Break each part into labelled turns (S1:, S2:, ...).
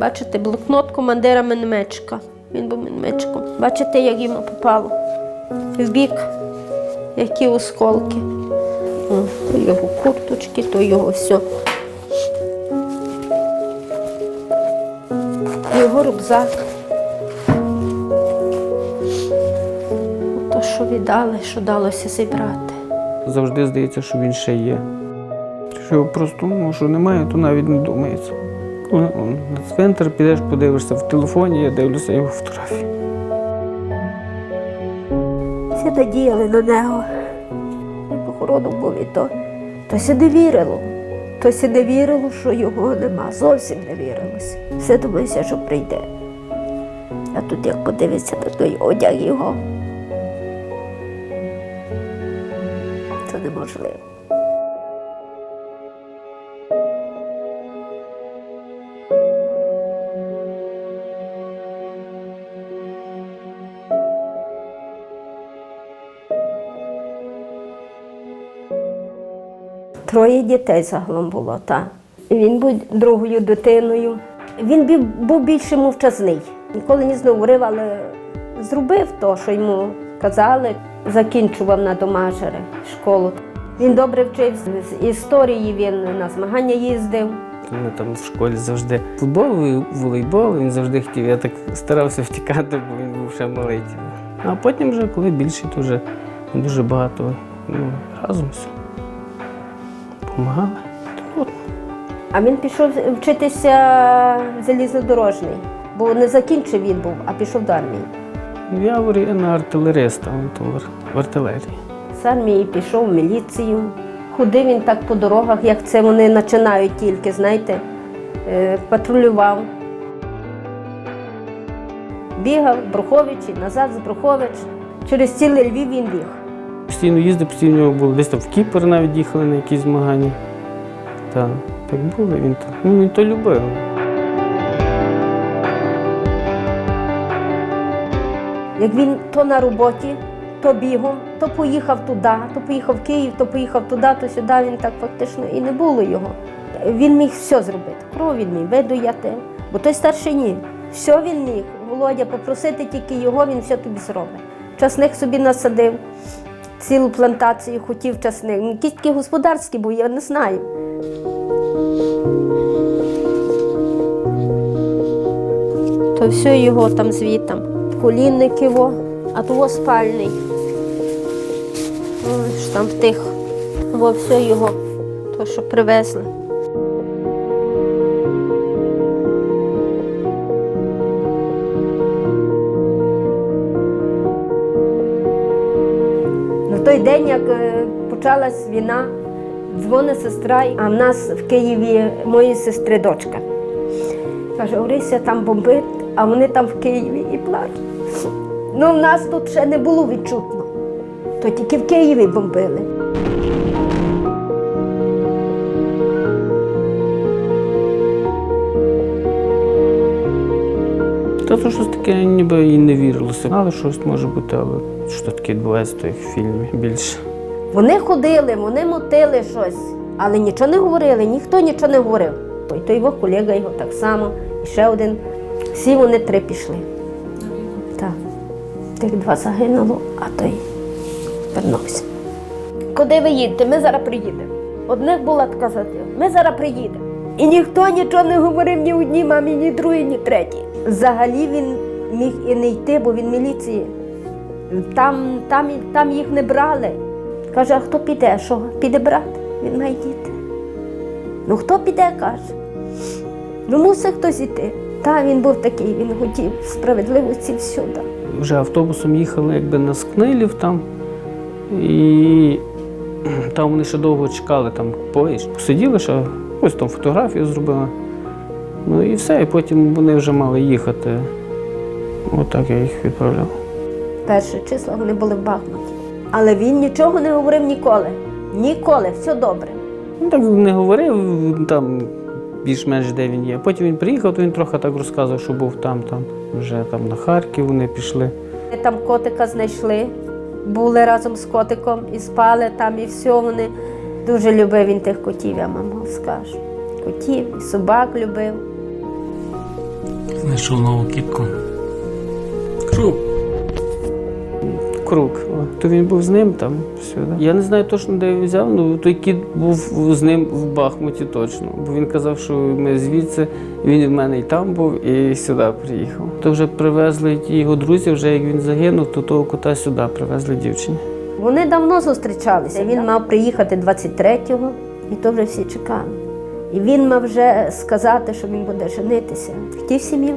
S1: Бачите, блокнот командира мінометчика. Він був мінометчиком. Бачите, як йому попало в бік, які осколки. О, то його курточки, то його все. Його рюкзак. То, що віддали, що далося зібрати.
S2: Завжди здається, що він ще є. Що його просто ну, що немає, то навіть не думається. На цвинтар підеш, подивишся в телефоні, я дивлюся його фотографії.
S1: Всі надіяли на нього. І похоронок був і то. Тось і не вірило. Тось і не вірило, що його нема. Зовсім не вірилося. Все думається, що прийде. А тут як подивиться на той одяг його. Це неможливо. Троє дітей загалом було, так. Він був другою дитиною. Він був більше мовчазний. Ніколи не говорив, але зробив то, що йому казали. Закінчував на домажери школу. Він добре вчився з історії, він на змагання їздив.
S2: Ми там в школі завжди футбол, волейбол, він завжди хотів. Я так старався втікати, бо він був ще малий. А потім, вже, коли більший, то вже дуже багато ну, разом все. Помагали. От.
S1: А він пішов вчитися в залізнодорожний, бо не закінчив він був, а пішов до армії.
S2: В Яворі я на артилериста, в артилерії.
S1: З армії пішов в міліцію. Ходив він так по дорогах, як це вони починають тільки, знаєте, е, патрулював. Бігав Брухович і назад з Брухович. Через цілий Львів він біг.
S2: Постійно їздив, постійно було. Десь там в Кіпр навіть їхали на якісь змагання. Так, так було, він так. Ну, він то любив.
S1: Як він то на роботі, то бігом, то поїхав туди, то поїхав в Київ, то поїхав туди, то сюди. Він так фактично і не було його. Він міг все зробити. Кров він міг видояти, бо той старший ні. Все він міг. Володя, попросити тільки його, він все тобі зробить. Часник собі насадив, цілу плантацію хотів часник. Тільки Якийсь такий господарський був, я не знаю. То все його там звітом. Колінник його, а того спальний. Ось там в тих, во все його, то, що привезли. День, як е, почалась війна, дзвонить сестра, а в нас в Києві моєї сестри дочка. Каже, Орися там бомбить, а вони там в Києві і плачуть. Ну, в нас тут ще не було відчутно. То тільки в Києві бомбили.
S2: Та то щось таке ніби і не вірилося. Але щось може бути, але що таке відбувається в тих фільмі більше.
S1: Вони ходили, вони мотили щось, але нічого не говорили, ніхто нічого не говорив. Той, той його колега його так само, і ще один. Всі вони три пішли. Так. Тих два загинуло, а той вернувся. Куди ви їдете? Ми зараз приїдемо. Одних була така затила. Ми зараз приїдемо. І ніхто нічого не говорив ні одній мамі, ні другій, ні третій. Взагалі він міг і не йти, бо він міліції. Там, там, там їх не брали. Каже, а хто піде? Що? Піде брат? Він має діти. Ну хто піде, каже. Ну мусить хтось іти. Та він був такий, він хотів справедливості всюди.
S2: Вже автобусом їхали якби на Скнилів там. І там вони ще довго чекали, там поїзд. Посиділи, ще ось там фотографію зробили. Ну і все, і потім вони вже мали їхати. Отак я їх відправляв.
S1: Перше число вони були в Бахмуті. Але він нічого не говорив ніколи. Ніколи, все добре.
S2: Ну так не говорив там більш-менш де він є. Потім він приїхав, то він трохи так розказував, що був там, там. Вже там на Харків вони пішли.
S1: Вони Там котика знайшли, були разом з котиком і спали там, і все. Вони дуже любив він тих котів, я вам скажу. Котів і собак любив.
S2: Знайшов нову кітку. Круг. Круг. То він був з ним там сюди. Я не знаю точно, де він взяв, але той кіт був з ним в Бахмуті точно. Бо він казав, що ми звідси, він в мене і там був, і сюди приїхав. То вже привезли ті його друзі, вже як він загинув, то того кота сюди привезли дівчині.
S1: Вони давно зустрічалися. Він мав приїхати 23-го, і то вже всі чекали. І він мав вже сказати, що він буде женитися. Хотів сім'ю.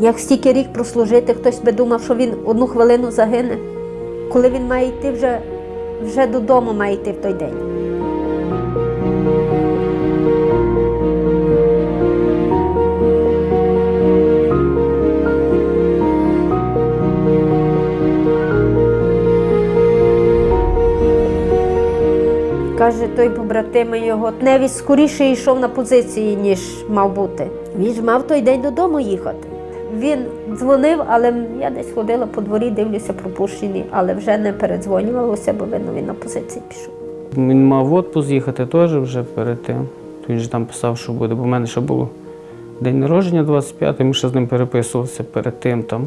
S1: Як стільки рік прослужити, хтось би думав, що він одну хвилину загине. Коли він має йти вже, вже додому, має йти в той день. Каже, той побратим його навіть скоріше йшов на позиції, ніж мав бути. Він ж мав той день додому їхати. Він дзвонив, але я десь ходила по дворі, дивлюся пропущені, але вже не передзвонювалося, бо видно, він на позиції пішов.
S2: Він мав в отпуск їхати теж вже перед тим. Він же там писав, що буде, бо в мене ще було день народження 25 ми ще з ним переписувалися перед тим. Там.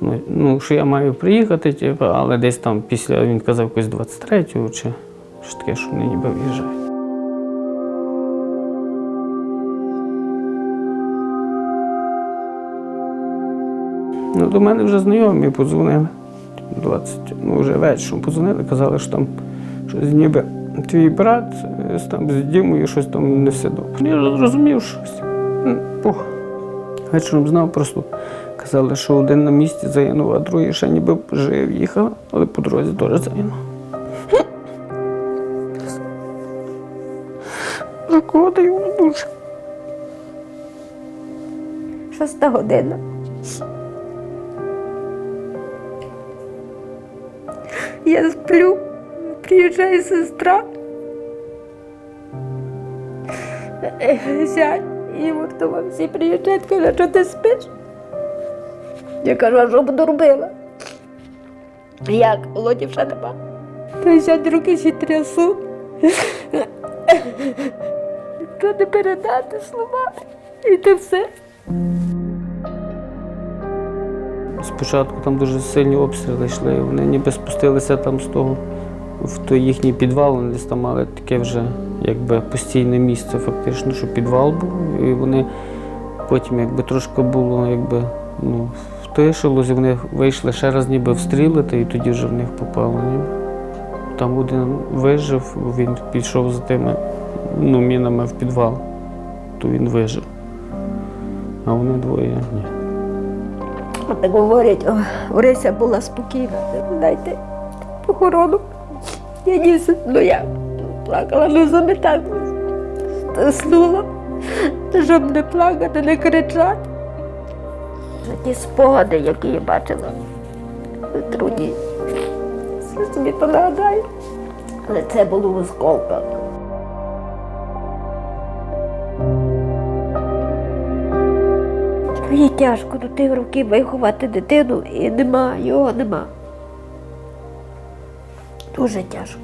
S2: Ну, ну, що я маю приїхати, типу, але десь там після він казав якось 23-го чи щось таке, що вони ніби в'їжджають. Ну, до мене вже знайомі подзвонили. 20, ну вже вечором подзвонили, казали, що там щось ніби твій брат е, там з Дімою щось там не все добре. Я зрозумів щось. Пух. Вечором знав просто. Казали, що один на місці загинув, а другий ще ніби жив, їхав, але по дорозі теж загинув. Шкода йому дуже.
S1: Шоста година. Я сплю, приїжджає сестра. Зять, і вартова всі приїжджають, каже, що ти спиш? Я кажу, а що буду робила? Як? Володі вже нема. Та зять руки ще трясу. Що не передати слова? І це все.
S2: Спочатку там дуже сильні обстріли йшли. Вони ніби спустилися там з того в той їхній підвал, вони десь там мали таке вже якби постійне місце, фактично, що підвал був. І вони потім якби трошки було, якби ну, втишилось, вони вийшли ще раз ніби встрілити, і тоді вже в них попало. Там один вижив, він пішов за тими ну, мінами в підвал, то він вижив. А вони двоє ні.
S1: Так говорять, Орися була спокійна. Дайте похорону. Я ніс, ну я плакала, ну заметак стиснула, щоб не плакати, не кричати. Ті спогади, які я бачила в труді. Все собі то нагадаю. Але це було в осколках. Мені тяжко до тих років виховати дитину і нема, його нема. Дуже тяжко.